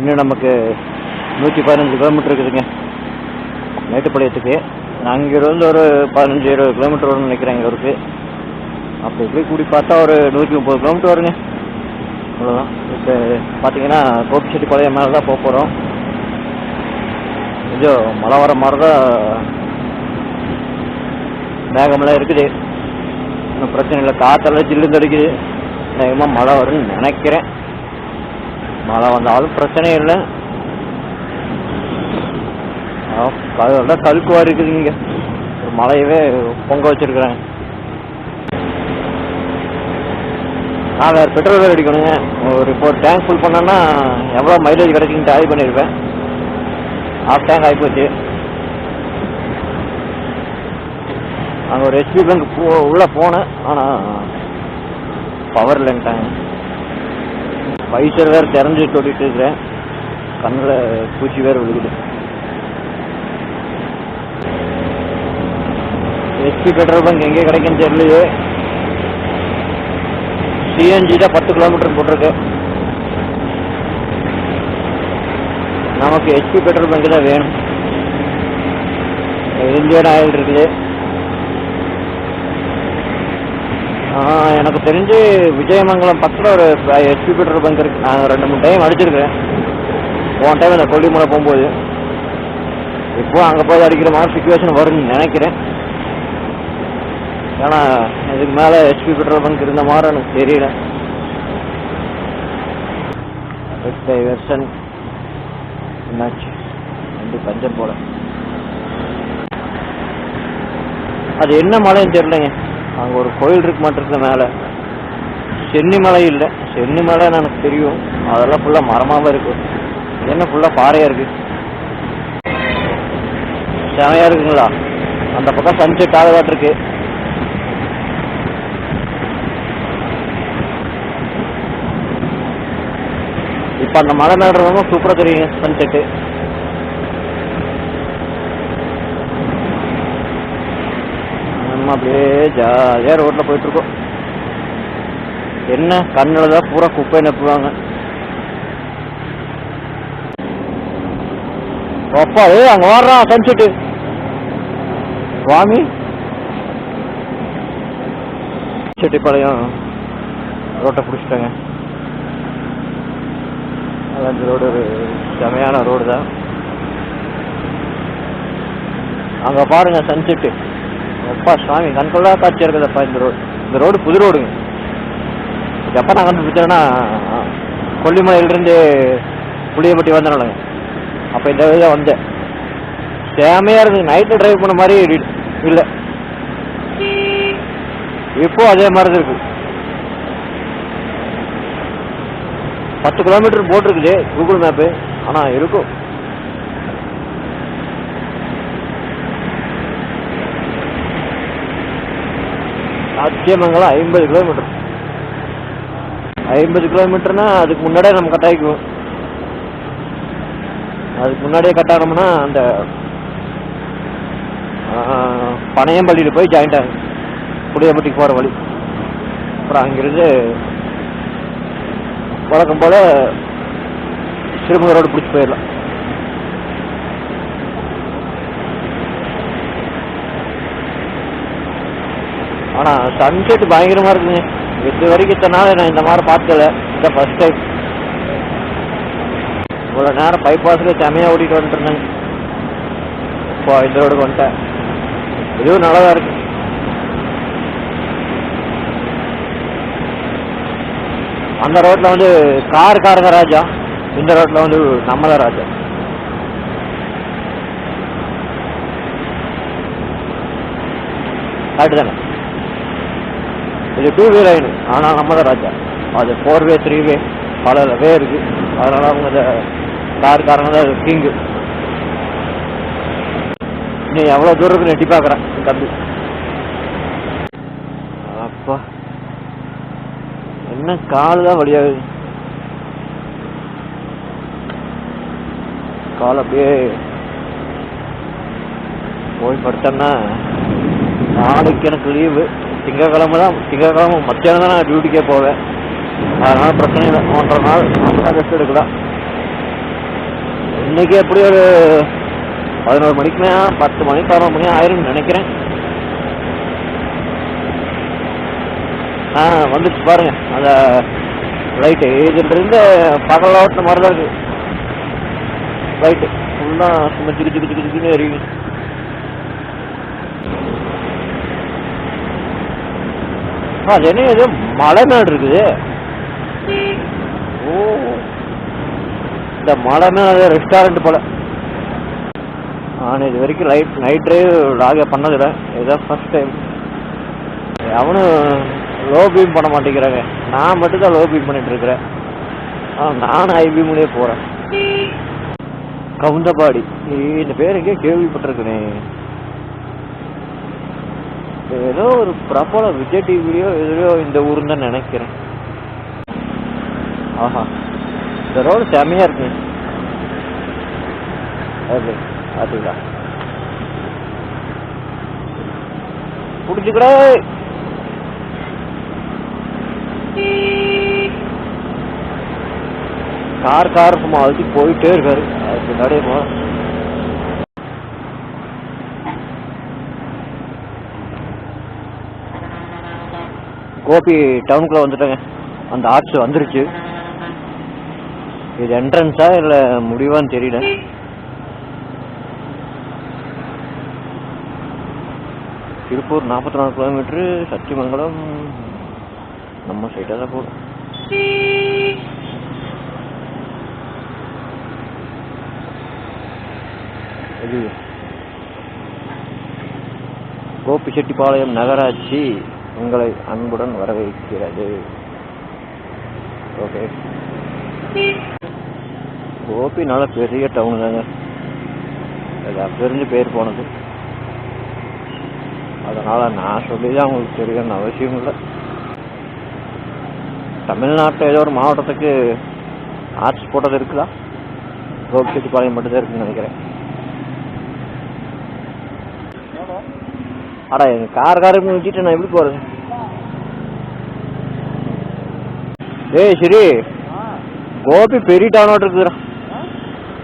இன்னும் நமக்கு நூற்றி பதினஞ்சு கிலோமீட்டர் இருக்குதுங்க. மேட்டுப்பாளையத்துக்கு. நான் இங்கேருந்து ஒரு பதினஞ்சு இருபது கிலோமீட்டர் வரும்னு நினைக்கிறேன் இங்கே ஊருக்கு அப்படி இப்படி கூடி பார்த்தா ஒரு நூற்றி முப்பது கிலோமீட்டர் வருங்க. அவ்வளோதான் இப்போ பார்த்தீங்கன்னா கோபிச்செட்டிப்பாளையம் மேலே தான் போக போகிறோம் கொஞ்சம் மழை வர மாதிரி தான் மேகமெல்லாம் இருக்குது. ஒன்றும் பிரச்சனை இல்லை. காற்றெல்லாம் ஜில்லுன்னு அடிக்குது. வேகமாக மழை வரும்னு நினைக்கிறேன். மழை வந்தாலும் பிரச்சனை இல்லை. அதெல்லாம் கல்குவா இருக்குது இங்கே. ஒரு மழையவே பொங்க வச்சிருக்கிறேன். ஆ வேறு பெட்ரோல் வேறு அடிக்கணுங்க. ஒரு இப்போ ஒரு டேங்க் ஃபுல் பண்ணேன்னா எவ்வளோ மைலேஜ் கிடைக்குன்னு ஆய்வு பண்ணியிருப்பேன் ஆஃப் டேங்க் ஆகிப்போச்சு அங்கே ஒரு ஹெச்பி பேங்க் போ உள்ளே போனேன். ஆனால் பவர் இல்லைன்ட்டாங்க. வைசர் வேறு திறந்து தொட்டிட்டு இருக்கிறேன். கண்ணில் பூச்சி வேறு விழுகுது. ஹெச்பி பெட்ரோல் பங்க் எங்கே கிடைக்குன்னு தெரியலையே. சிஎன்ஜி தான் பத்து கிலோமீட்டர் போட்டிருக்கு. நமக்கு ஹெச்பி பெட்ரோல் பங்க் தான் வேணும். இந்தியன் ஆயில் இருக்குது ஆ, எனக்கு தெரிஞ்சு விஜயமங்கலம் பக்கத்தில் ஒரு ஹெச்பி பெட்ரோல் பங்க் இருக்கு. நான் ரெண்டு மூணு டைம் அடிச்சிருக்கேன் போன டைம் இந்த கொல்லிமலை போகும்போது. இப்போ அங்கே போய் அடிக்கிற மாதிரி சுச்சுவேஷன் வரும்னு நினைக்கிறேன். ஏன்னா இதுக்கு மேலே ஹெச்பி பெட்ரோல் பங்க் இருந்த மாதிரி எனக்கு தெரியல. வெர்ஷன் என்னாச்சு? போல. அது என்ன மழைன்னு தெரியலங்க. அங்கே ஒரு கோயில் இருக்கு மாட்டிருக்கு மேலே. சென்னி மலை இல்லை. சென்னிமலை எனக்கு தெரியும். அதெல்லாம் ஃபுல்லாக மரமாகவே இருக்கு. என்ன ஃபுல்லாக பாறையாக இருக்கு? செமையாக இருக்குங்களா? அந்த பக்கம் சன்செட் ஆகதாட்டு இருக்கு இப்போ அந்த மலை நடுறவங்க சூப்பராக தெரியுங்க சன்செட்டு நம்ம அப்படியே ஜாலியாக ரோட்டில் போயிட்டுருக்கோம். என்ன? கண்ணில் தான் பூரா குப்பை நப்புவாங்க அப்பா ஏ அங்கே வர்றான் சன்செட்டு சுவாமி? செட்டிப்பாளையம் ரோட்டை பிடிச்சிட்டாங்க. அந்த ரோடு ஒரு செமையான ரோடு தான் அங்கே பாருங்க சன்செட்டு அப்பா சாமி கண்கொள்ளா காட்சியாக இருக்குதுப்பா இந்த ரோடு. இந்த ரோடு புது ரோடுங்க. எப்போ நான் கண்டுபிடிச்சேன்னா கொல்லிமலையிலிருந்து புளியப்பட்டி வந்தனாலங்க அப்போ இந்த வழியாக வந்தேன். சேமையாக இருந்தது. நைட்டில் டிரைவ் பண்ண மாதிரி இல்லை. இப்போ அதே மாதிரி தான் இருக்கு. பத்து கிலோமீட்டர் போட்டிருக்குது கூகுள் மேப்பு ஆனால் இருக்கும். சாத்தியமங்கலம் ஐம்பது கிலோமீட்டர் ஐம்பது கிலோமீட்டர்னா அதுக்கு முன்னாடியே நம்ம கட்டாயிக்குவோம் அதுக்கு முன்னாடியே கட்டானோம்னா அந்த பனையம்பள்ளியில் போய் ஜாயிண்ட் ஆகும். புளியம்பட்டிக்கு போகிற வழி. அப்புறம் அங்கிருந்து வழக்கம் போல் சிறுமுக ரோடு பிடிச்சி போயிடலாம். ஆனால் சன்செட் பயங்கரமாக இருக்குங்க. இது வரைக்கும் இத்தனை நாள் நான் இந்த மாதிரி பார்த்தல இந்த ஃபர்ஸ்ட் டைம் இவ்வளோ நேரம் பைபாஸில் செமையாக ஓடிட்டு வந்துட்டு இப்போ இந்த ரோடு வந்துட்டேன். இதுவும் நல்லா தான் இருக்கு. அந்த ரோட்ல வந்து கார் காரங்க ராஜா. இந்த ரோட்ல வந்து நம்ம ராஜா. கரெக்டு தானே இது டூ வே லைனு ஆனால் நம்ம தான் ராஜா. அது ஃபோர் வே த்ரீ வே பல வே இருக்கு. அதனால அவங்க இந்த கார் காரங்க தான் கிங்கு நீ எவ்வளோ தூரம் இருக்குன்னு எட்டி பார்க்குறேன். தம்பி அப்பா. என்ன கால் தான் வழியாகுது கால் அப்படியே போய் படுத்தேன்னா நாளைக்கு எனக்கு லீவு திங்கக்கிழமை தான் திங்கக்கிழமை மத்தியானம் தான் நான் டியூட்டிக்கே போவேன். அதனால பிரச்சனை இல்லை. ஒன்றரை நாள் ரெஸ்ட் எடுக்கலாம். இன்னைக்கு எப்படி ஒரு பதினோரு மணிக்கு மேலே பத்து மணி பதினோரு மணி ஆயிரும்னு நினைக்கிறேன். ஆ வந்துச்சு பாருங்க. அந்த லைட்டு இதுலேருந்து பகல் ஓட்டின மாதிரி தான் இருக்கு லைட்டு ஃபுல்லாக சும்மா திக்கு திக்கு திக்கு திக்குன்னு ஆ, அது என்ன இது? மலை நாடு இருக்குது. ஓ. இந்த மலை ரெஸ்டாரண்ட் போல. நான் இது வரைக்கும் லைட் நைட் டிரைவ் லாக பண்ணதில்ல. இதுதான் ஃபர்ஸ்ட் டைம் அவனும் லோ பீம் பண்ண மாட்டேங்கிறாங்க. நான் மட்டும் தான் லோ பீம் பண்ணிட்டு இருக்கிறேன். ஆ நானும் ஹை பீம்லேயே போகிறேன் கவுந்தபாடி. இந்த பேர் எங்கேயோ கேள்விப்பட்டிருக்கேனே. ஏதோ ஒரு பிரபல விஜய் டிவிலையோ எதுலையோ இந்த ஊருன்னு தான் நினைக்கிறேன். ஆஹா. இந்த ரோடு செம்மையா இருக்கு. அது அதுடா கார் கார் இருக்குமா அதுக்கு போயிட்டே இருக்காரு. அதுக்கு பின்னாடியே கோபி டவுனுக்குள்ள வந்துட்டேங்க. அந்த ஆர்ச் வந்துருச்சு. இது என்ட்ரன்ஸா இல்ல முடிவான்னு தெரியல. திருப்பூர் நாற்பத்தி நாலு கிலோமீட்டரு சத்தியமங்கலம் நம்ம சைடாக தான் போகும் இது கோபிச்செட்டிப்பாளையம் நகராட்சி. உங்களை அன்புடன் வரவேற்கிறது. ஓகே கோபி நல்ல பெரிய டவுன் தாங்க. அது தெரிஞ்சு பேர் போனது. அதனால நான் சொல்லி தான் உங்களுக்கு தெரியணும்னு அவசியம் இல்லை. தமிழ்நாட்டில் ஏதோ ஒரு மாவட்டத்துக்கு ஆர்ட்ஸ் போட்டது இருக்குதா? கோபிச்செட்டிப்பாளையம் மட்டும்தான் இருக்குன்னு நினைக்கிறேன். அடா எங்க கார் கார் வச்சுட்டு நான் எப்படி போறது? ஏய் சரி கோபி பெரிய டவுன் ஆட் இருக்குதுடா.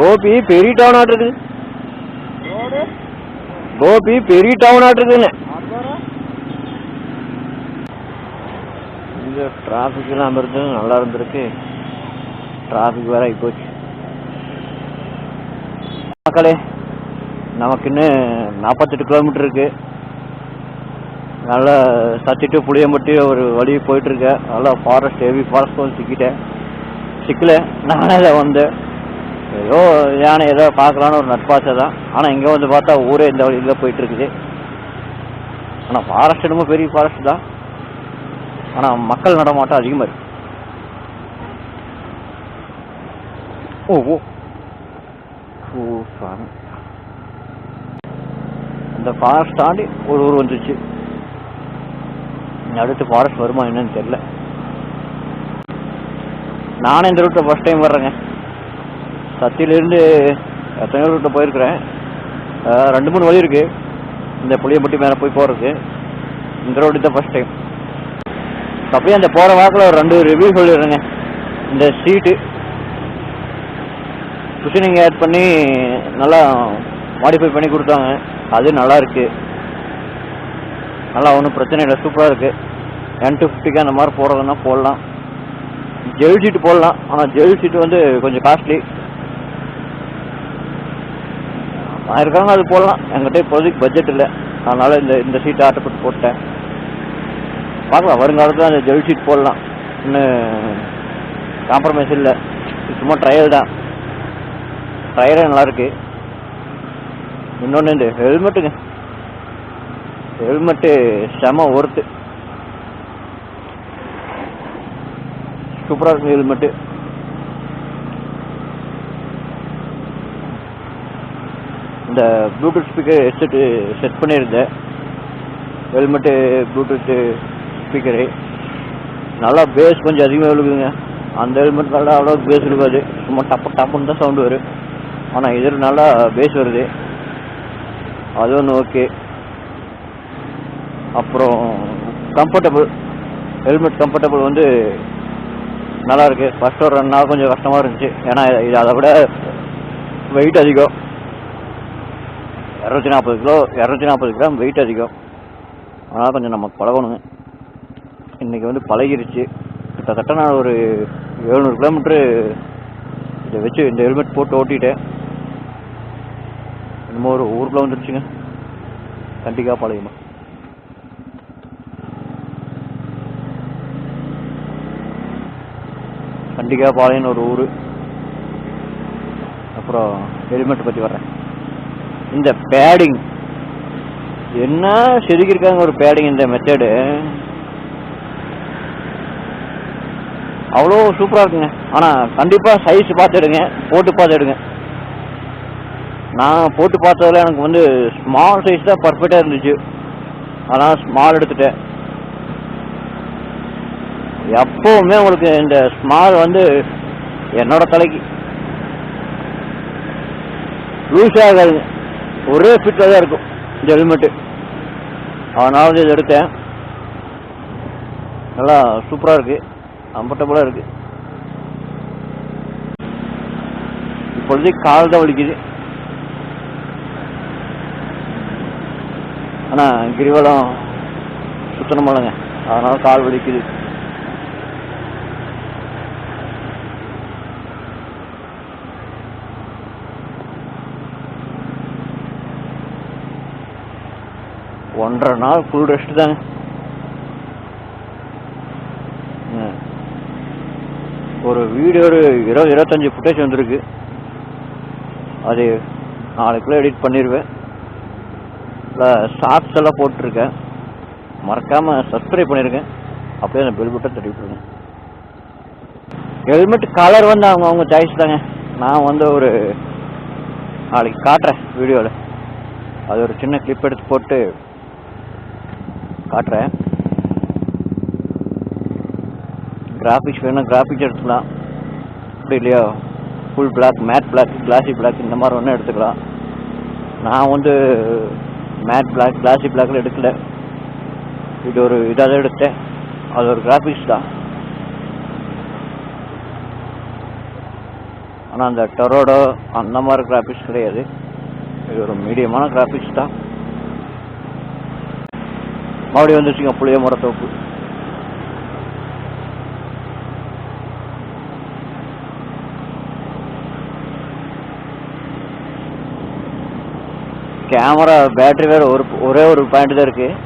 கோபி பெரிய டவுன் ஆட் இருக்குது கோபி பெரிய டவுன் ஆட் இருக்குதுன்னு இங்க டிராஃபிக் எல்லாம் இருந்து நல்லா இருந்திருக்கு. டிராஃபிக் வேற ஆகி போச்சு. மக்களே நமக்கு இன்னும் நாற்பத்தெட்டு கிலோமீட்டர் இருக்கு. நல்லா சத்திட்டு புளியம்பட்டி ஒரு வழி போயிட்டு இருக்கேன் நல்லா ஃபாரஸ்ட் ஹெவி ஃபாரஸ்ட் வந்து சிக்கிட்டேன். சிக்கல. நானே வந்தேன் ஏதோ யானை ஏதோ பார்க்கலான்னு ஒரு நட்பாசை தான். ஆனால் இங்கே வந்து பார்த்தா ஊரே இந்த வழியில் போயிட்டு இருக்குது ஆனால் ஃபாரஸ்ட் என்னமோ பெரிய ஃபாரஸ்ட் தான். ஆனால் மக்கள் நடமாட்டம் அதிகமாக இருக்கு. ஓ ஓ. ஓ அந்த ஃபாரஸ்ட் தாண்டி ஒரு ஊர் வந்துச்சு. அடுத்து ஃபாரஸ்ட் வருமா என்னன்னு தெரியல. நானும் இந்த ரூட்டில் ஃபஸ்ட் டைம் வர்றேங்க. சத்தியிலேருந்து எத்தனையோ ரூட்டில் போயிருக்கிறேன். ரெண்டு மூணு வழி இருக்கு. இந்த புளியம்பட்டி மேலே போய் போகிறதுக்கு இந்த ரோடு தான் ஃபர்ஸ்ட் டைம் அப்படியே அந்த போகிற வாக்கில் ஒரு ரெண்டு ரிவ்யூ சொல்லிடுறேங்க. இந்த சீட்டு குஷனிங் ஆட் பண்ணி நல்லா மாடிஃபை பண்ணி கொடுத்தாங்க. அது நல்லா இருக்குது நல்லா ஒன்றும் பிரச்சனை இல்லை சூப்பராக இருக்குது என் டூ ஃபிஃப்டிக்கு அந்த மாதிரி போடுறதுன்னா போடலாம். ஜெல் சீட்டு போடலாம். ஆனால் ஜெல் சீட்டு வந்து கொஞ்சம் காஸ்ட்லி இருக்காங்க அது போடலாம். என்கிட்ட இப்போதைக்கு பட்ஜெட் இல்லை. அதனால இந்த இந்த சீட்டை போட்டு போட்டேன். பார்க்கலாம். வருங்காலத்தில் அந்த ஜெல் சீட் போடலாம். இன்னும் காம்ப்ரமைஸ் இல்லை. சும்மா ட்ரையல் தான். ட்ரையலே நல்லாயிருக்கு இன்னொன்று இந்த ஹெல்மெட்டுங்க ஹெல்மெட்டு செம ஒர்த்து சூப்பராக இருக்கும் ஹெல்மெட்டு இந்த ப்ளூடூத் ஸ்பீக்கர் ஹெட்செட்டு செட் பண்ணியிருந்தேன். ஹெல்மெட்டு ப்ளூடூத்து ஸ்பீக்கரு நல்லா பேஸ் கொஞ்சம் அதிகமாக விழுகுதுங்க. அந்த ஹெல்மெட் நல்லா அவ்வளோ பேஸ் இருக்காது சும்மா டப்பு டப்புன்னு தான் சவுண்டு வரும். ஆனால் இதில் நல்லா பேஸ் வருது. அது ஒன்று ஓகே அப்புறம் கம்ஃபர்டபுள் ஹெல்மெட் கம்ஃபர்டபுள் வந்து நல்லா இருக்கு ஃபர்ஸ்ட் ஒரு ரெண்டு நாள் கொஞ்சம் கஷ்டமாக இருந்துச்சு. ஏன்னா இது அதை விட வெயிட் அதிகம். இரநூத்தி நாற்பது கிலோ இரநூத்தி நாற்பது கிராம் வெயிட் அதிகம். அதனால் கொஞ்சம் நமக்கு பழகணுங்க. இன்றைக்கி வந்து பழகிருச்சு. கிட்டத்தட்ட நான் ஒரு எழுநூறு கிலோமீட்ரு இதை வச்சு இந்த ஹெல்மெட் போட்டு ஓட்டிட்டேன். இன்னமும் ஒரு ஊருக்குள்ள வந்துருச்சுங்க. கண்டிப்பாக பழகுமா கண்டிக்கா பாளையம்னு ஒரு ஊர். அப்புறம் ஹெல்மெட் பற்றி வர்றேன். இந்த பேடிங் என்ன செதுக்கியிருக்காங்க ஒரு பேடிங் இந்த மெத்தடு அவ்வளோ சூப்பராக இருக்குங்க. ஆனால் கண்டிப்பாக சைஸ் பார்த்து எடுங்க போட்டு பார்த்து எடுங்க நான் போட்டு பார்த்ததுல எனக்கு வந்து ஸ்மால் சைஸ் தான் பர்ஃபெக்டாக இருந்துச்சு. அதனால் ஸ்மால் எடுத்துட்டேன். எப்பவுமே உங்களுக்கு இந்த ஸ்மால் வந்து என்னோட தலைக்கு. லூஸ் ஆகாதுங்க ஒரே ஃபிட்டில் தான் இருக்கும் இந்த ஹெல்மெட்டு அதனால வந்து இதை எடுத்தேன். நல்லா சூப்பராக இருக்குது கம்ஃபர்டபுளாக இருக்குது இப்பொழுது கால் தான் வலிக்குது. ஆனால் கிரிவலம் சுத்தணும் இல்லைங்க. அதனால் கால் வலிக்குது. ஒன்றரை நாள் ஃபுல் ரெஸ்ட் தாங்க. ம். ஒரு வீடியோ ஒரு இருபது இருபத்தஞ்சி ஃபுட்டேஜ் வந்திருக்கு. அது நாளைக்குள்ளே எடிட் பண்ணிடுவேன் இல்லை ஷார்ட்ஸ் எல்லாம் போட்டிருக்கேன். மறக்காமல் சப்ஸ்கிரைப் பண்ணியிருக்கேன் அப்படியே அந்த பெல் பட்டன் தட்டி ஹெல்மெட் கலர் வந்து அவங்க அவங்க சாய்ஸ் தாங்க. நான் வந்து ஒரு நாளைக்கு காட்டுறேன் வீடியோவில் அது ஒரு சின்ன கிளிப் எடுத்து போட்டு காட்டுறேன். கிராஃபிக்ஸ் வேணும் கிராஃபிக்ஸ் எடுத்துக்கலாம். அப்படி இல்லையா? Full black matte black classy black இந்த மாதிரி ஒன்று எடுத்துக்கலாம். நான் வந்து மேட் பிளாக் கிளாசி பிளாக்ல எடுக்கல. இது ஒரு இதாக தான் எடுத்தேன். அது ஒரு கிராஃபிக்ஸ் தான். ஆனால் அந்த டொரோடோ அந்த மாதிரி கிராஃபிக்ஸ் கிடையாது. இது ஒரு மீடியமான கிராஃபிக்ஸ் தான். மறுபடியும் வந்துச்சுங்க புளிய மரத்தோப்பு கேமரா பேட்டரி வேறு ஒரு ஒரே ஒரு பாயிண்ட் தான் இருக்குது